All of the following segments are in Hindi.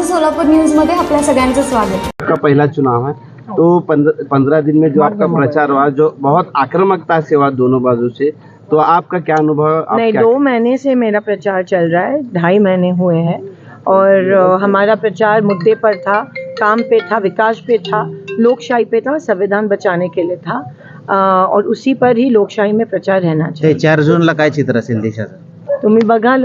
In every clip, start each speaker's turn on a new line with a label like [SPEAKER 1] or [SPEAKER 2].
[SPEAKER 1] माझं सोलापूर न्यूजमध्ये आपल्या सगळ्यांचं स्वागत.
[SPEAKER 2] आपका पहला चुनाव है. तो पंद्रह दिन में जो आपका प्रचार हुआ जो बहुत आक्रामकता से हुआ दोनों बाजू से तो आपका क्या अनुभव
[SPEAKER 3] नहीं
[SPEAKER 2] क्या-
[SPEAKER 3] दो महीने से मेरा प्रचार चल रहा है ढाई महीने हुए हैं। और हमारा प्रचार मुद्दे पर था काम पे था विकास पे था लोकशाही पे था संविधान बचाने के लिए था। और उसी पर ही लोकशाही में प्रचार रहना चाहिए।
[SPEAKER 4] चार जूनला काय चित्र असेल देशाचं?
[SPEAKER 3] तुम्ही बघाल?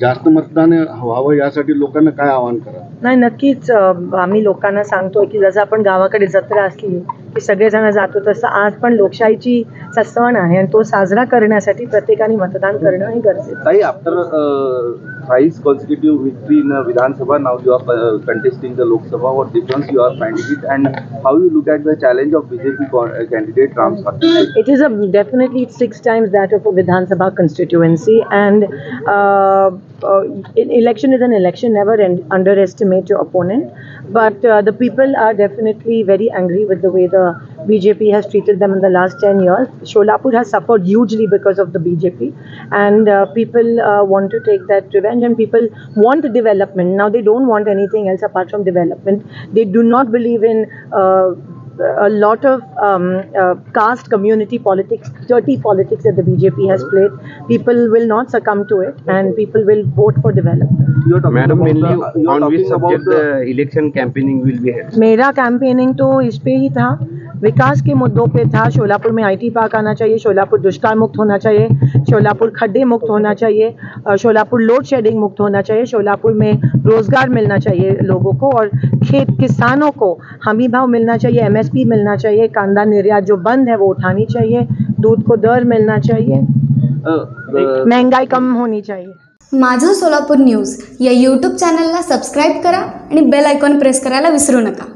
[SPEAKER 5] जास्त मतदान व्हावं यासाठी लोकांना काय आवाहन करा?
[SPEAKER 3] नाही नक्कीच आम्ही लोकांना सांगतोय की जसं आपण गावाकडे जत्रा असली की सगळेजण जातो तसं आज पण लोकशाहीची चा सण आहे आणि तो साजरा करण्यासाठी प्रत्येकाने मतदान करणं हे गरजेचं
[SPEAKER 6] after uh, thrice consecutive victory in uh, Vidhan Sabha, now you are uh, contesting the Lok Sabha. What difference you are finding it, and how you look at the challenge of BJP uh, candidate Ram?
[SPEAKER 3] It is a definitely six times that of a Vidhan Sabha constituency, and election is an election. Never en- underestimate your opponent. But the people are definitely very angry with the way the BJP has treated them in the last ten years. Sholapur has suffered hugely because of the BJP, and uh, people uh, want to take that revenge. And people want development. Now they don't want anything else apart from development. They do not believe in. Uh, a lot of um, uh, caste community politics, dirty politics that the BJP has played. People will not succumb to it, and people will vote for development.
[SPEAKER 6] You are talking
[SPEAKER 2] madam
[SPEAKER 6] about
[SPEAKER 2] mainly
[SPEAKER 6] the, you are
[SPEAKER 2] on which
[SPEAKER 6] talking about
[SPEAKER 2] subject
[SPEAKER 6] the
[SPEAKER 2] the election campaigning will be head
[SPEAKER 3] मेरा कैंपेनिंग तो इस पे ही था विकास के मुद्दों पे था। शोलापुर में आईटी पार्क आना चाहिए शोलापुर दुष्काल मुक्त होना चाहिए शोलापुर खड्डे मुक्त होना चाहिए शोलापुर लोड शेडिंग मुक्त होना चाहिए शोलापुर में रोज़गार मिलना चाहिए लोगों को और खेत किसानों को हमी भाव मिलना चाहिए एमएसपी मिलना चाहिए कांदा निर्यात जो बंद है वो उठानी चाहिए दूध को दर मिलना चाहिए महँगाई कम होनी चाहिए।
[SPEAKER 1] माझं सोलापूर न्यूज़ या यूट्यूब चॅनलला सबस्क्राईब करा आणि बेल आयकॉन प्रेस करायला विसरू नका.